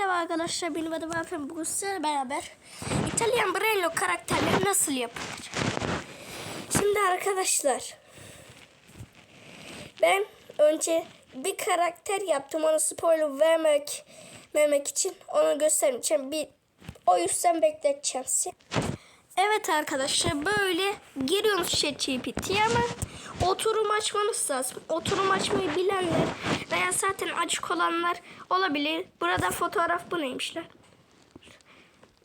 Merhaba arkadaşlar benim adım Alpen bugün sizlerle beraber İtalyan Brello karakterleri nasıl yapılır? Şimdi arkadaşlar ben önce bir karakter yaptım onu spoiler vermek vermek için onu göstermeyeceğim bir o yüzden bekleteceğim sizi. Evet arkadaşlar böyle giriyorsunuz ChatGPT'ye ama oturum açmanız lazım. Oturum açmayı bilenler veya zaten açık olanlar olabilir. Burada fotoğraf bu neymiş lan?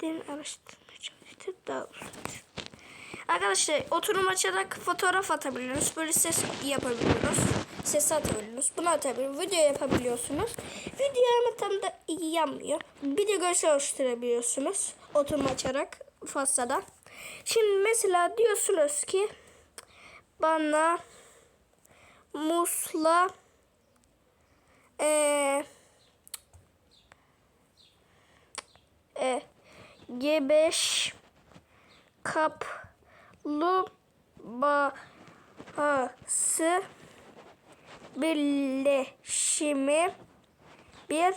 Derin araştırma çalıştı daha uzun. Arkadaşlar oturum açarak fotoğraf atabiliyoruz. Böyle ses yapabiliyoruz. Ses atabiliyoruz. Bunu atabiliyoruz. Video yapabiliyorsunuz. Video ama tam da iyi yanmıyor. Bir de görsel oluşturabiliyorsunuz. Oturum açarak Fassa'da. Şimdi mesela diyorsunuz ki bana musla eee e, G5 kaplumbağası birleşimi bir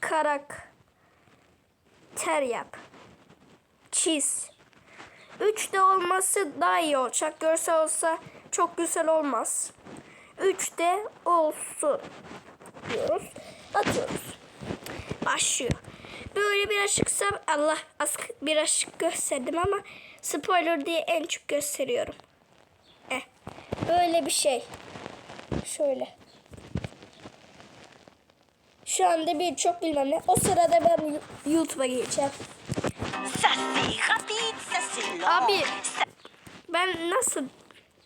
karakter yap. Çiz. 3'de olması daha iyi olacak. Görsel olsa çok güzel olmaz. 3'de olsun diyoruz. Atıyoruz. Başlıyor. Böyle birazcık sab Allah az birazcık gösterdim ama spoiler diye en çok gösteriyorum. Eh. Böyle bir şey. Şöyle. Şu anda bir çok bilmem ne. O sırada ben YouTube'a gireceğim. Ça c'est Abi ben nasıl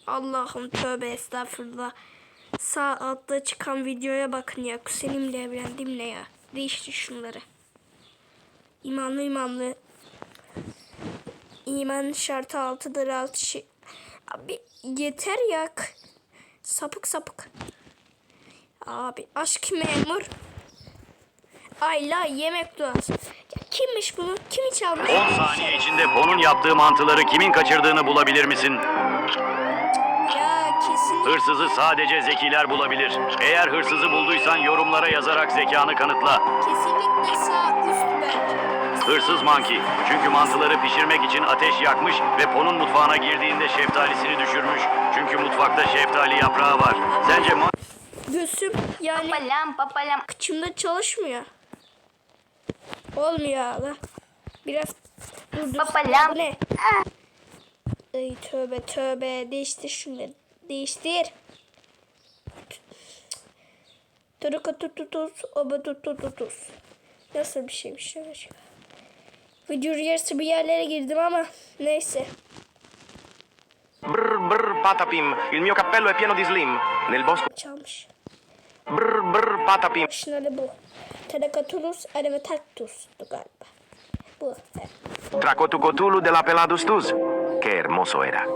Allah'ım tövbe estağfurullah. Sağ altta çıkan videoya bakın ya. Kuzenimle evlendim ne ya. Değiştir şunları. İmanlı imanlı. İman şartı altıdır altı şey. Abi yeter ya. Sapık sapık. Abi aşk memur. Ayla yemek duası. Ya kimmiş bunu? Kimi çalmış? 10 saniye içinde Bon'un yaptığı mantıları kimin kaçırdığını bulabilir misin? Ya kesin. Hırsızı sadece zekiler bulabilir. Eğer hırsızı bulduysan yorumlara yazarak zekanı kanıtla. Kesinlikle sağ üst bence. Hırsız Monkey. Çünkü mantıları pişirmek için ateş yakmış ve Pon'un mutfağına girdiğinde şeftalisini düşürmüş. Çünkü mutfakta şeftali yaprağı var. Sence Mon- Göğsüm yani Papalam, papalam. kıçımda çalışmıyor. Olmuyor Allah. Biraz dur dur. Papalam. Bu ne? Ay tövbe tövbe. Değiştir şunları. Değiştir. Turuka tututuz. Oba tututuz. Nasıl bir şeymiş acaba? Video yarısı bir yerlere girdim ama neyse. Brr brr patapim, il mio cappello è pieno di slim. Nel bosco. Çalmış. Brr brr patapim. Şunları bu. Terakatulus arevatatus galiba. Bu. Evet. Tracotucotulu de la peladus tuz. Qué hermoso era.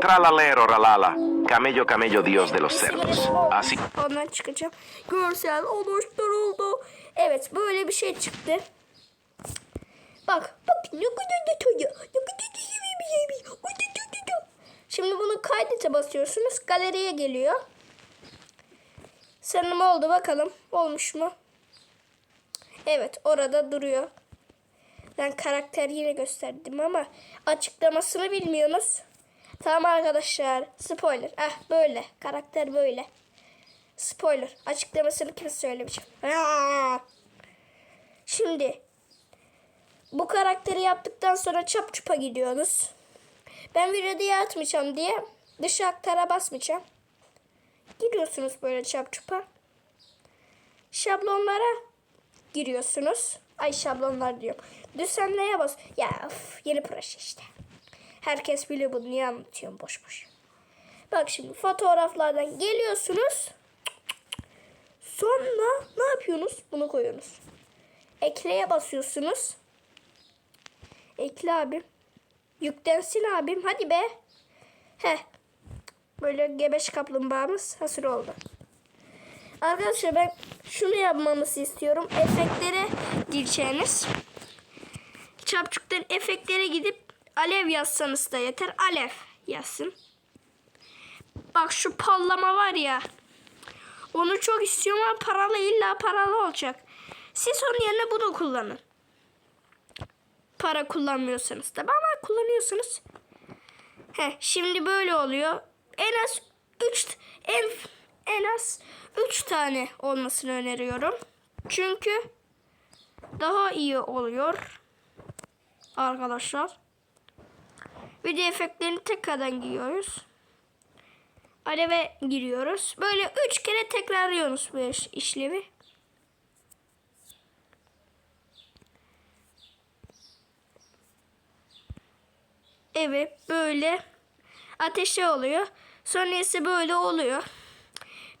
Tralalero ralala. Camello camello dios de los cerdos. Así. Ondan çıkacağım. Görsel oluşturuldu. Evet böyle bir şey çıktı. Bak bak ne kadar detaylı. Ne kadar detaylı bir şey. Şimdi bunu kaydete basıyorsunuz. Galeriye geliyor. Sanırım oldu bakalım. Olmuş mu? Evet orada duruyor. Ben karakter yine gösterdim ama açıklamasını bilmiyorsunuz. Tamam arkadaşlar. Spoiler. Ah böyle. Karakter böyle. Spoiler. Açıklamasını kimse söylemeyeceğim. Aa! Şimdi bu karakteri yaptıktan sonra çap çupa gidiyorsunuz. Ben videoda yaratmayacağım diye dışa aktara basmayacağım. Gidiyorsunuz böyle çap çupa. Şablonlara giriyorsunuz. Ay şablonlar diyorum. Düzenleye bas. Ya of, yeni proje işte. Herkes biliyor bunu. Niye anlatıyorum boş boş. Bak şimdi fotoğraflardan geliyorsunuz. Sonra ne yapıyorsunuz? Bunu koyuyorsunuz. Ekleye basıyorsunuz. Ekle abim. Yüklensin abim. Hadi be. Heh. Böyle gebeş kaplumbağamız hazır oldu. Arkadaşlar ben şunu yapmamızı istiyorum. Efektlere gireceğiniz. Çapçuktan efektlere gidip alev yazsanız da yeter. Alev yazsın. Bak şu pallama var ya. Onu çok istiyorum ama paralı illa paralı olacak. Siz onun yerine bunu kullanın. Para kullanmıyorsanız tabi ama kullanıyorsunuz. Heh, şimdi böyle oluyor. En az 3 en en az 3 tane olmasını öneriyorum. Çünkü daha iyi oluyor. Arkadaşlar. Video efektlerini tekrardan giyiyoruz. Aleve giriyoruz. Böyle 3 kere tekrarlıyoruz bu iş- işlemi. Evet böyle ateşe oluyor. Sonra böyle oluyor.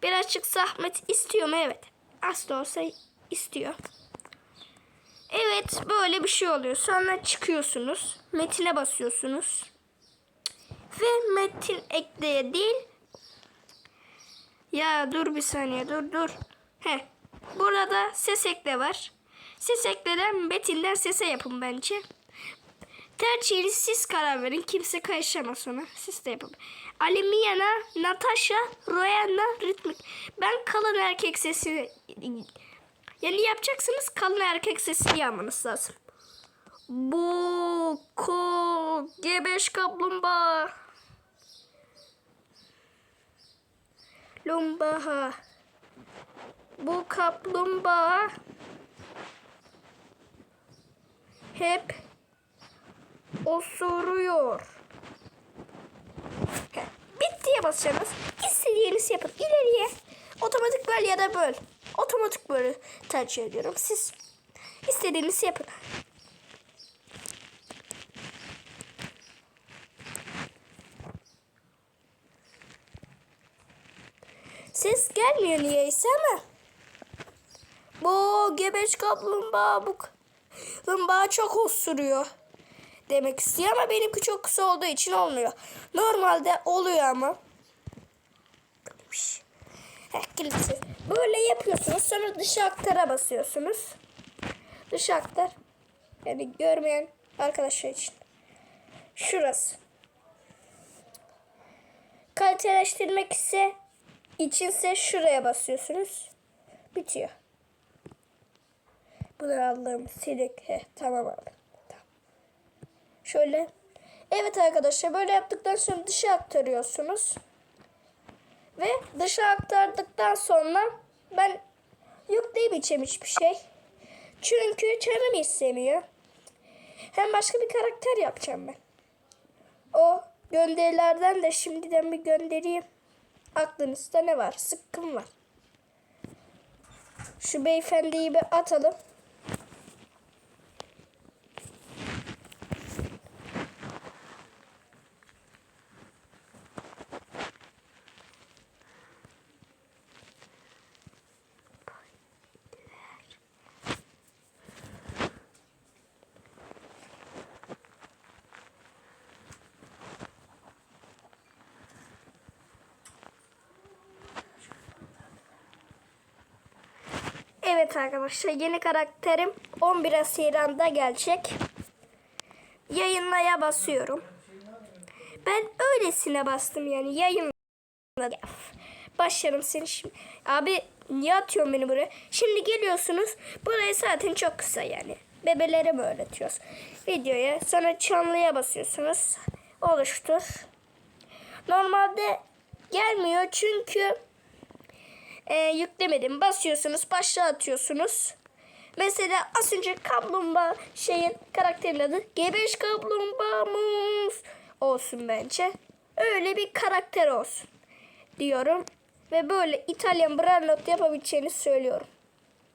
Birazcık zahmet istiyor mu? Evet. Az da olsa istiyor. Evet böyle bir şey oluyor. Sonra çıkıyorsunuz. Metine basıyorsunuz. Ve metin ekleye değil. Ya dur bir saniye dur dur. He. Burada ses ekle var. Ses ekleden metinden sese yapın bence. Tercihini siz karar verin. Kimse karışamaz ona. Siz de yapın. Alimiyana, Natasha, Royanna, Ritmik. Ben kalın erkek sesi... Yani yapacaksınız kalın erkek sesini yapmanız lazım. Bu ko gebeş kaplumbağa. Lumbaha. Bu kaplumbağa hep osuruyor. Heh, Bittiye basacaksınız. İstediğiniz yapın. İleriye. Otomatik böl ya da böl. Otomatik bölü tercih ediyorum. Siz istediğiniz yapın. Ses gelmiyor niyeyse ama. Bu gebeç kaplumbağa bu kaplumbağa çok osuruyor demek istiyor ama benimki çok kısa olduğu için olmuyor. Normalde oluyor ama. Böyle yapıyorsunuz. Sonra dışa aktara basıyorsunuz. Dışa aktar. Yani görmeyen arkadaşlar için. Şurası. Kaliteleştirmek ise içinse şuraya basıyorsunuz. Bitiyor. Bunu aldım. Silik. Heh, tamam abi. Şöyle. Evet arkadaşlar böyle yaptıktan sonra dışa aktarıyorsunuz. Ve dışa aktardıktan sonra ben yükleyemeyeceğim hiçbir şey. Çünkü canım istemiyor. Hem başka bir karakter yapacağım ben. O gönderilerden de şimdiden bir göndereyim. Aklınızda ne var? Sıkkın var. Şu beyefendiyi bir atalım. Evet arkadaşlar yeni karakterim 11 Haziran'da gelecek. Yayınlaya basıyorum. Ben öylesine bastım yani yayınla. Başlarım seni şimdi. Abi niye atıyorsun beni buraya? Şimdi geliyorsunuz. Burayı zaten çok kısa yani. Bebelere mi öğretiyoruz? Videoya sonra çanlıya basıyorsunuz. Oluştur. Normalde gelmiyor çünkü e, yüklemedim. Basıyorsunuz, başlığa atıyorsunuz. Mesela az önce kaplumbağa şeyin karakterin adı Gebeş kaplumbağamız olsun bence. Öyle bir karakter olsun diyorum. Ve böyle İtalyan Brandot yapabileceğini söylüyorum.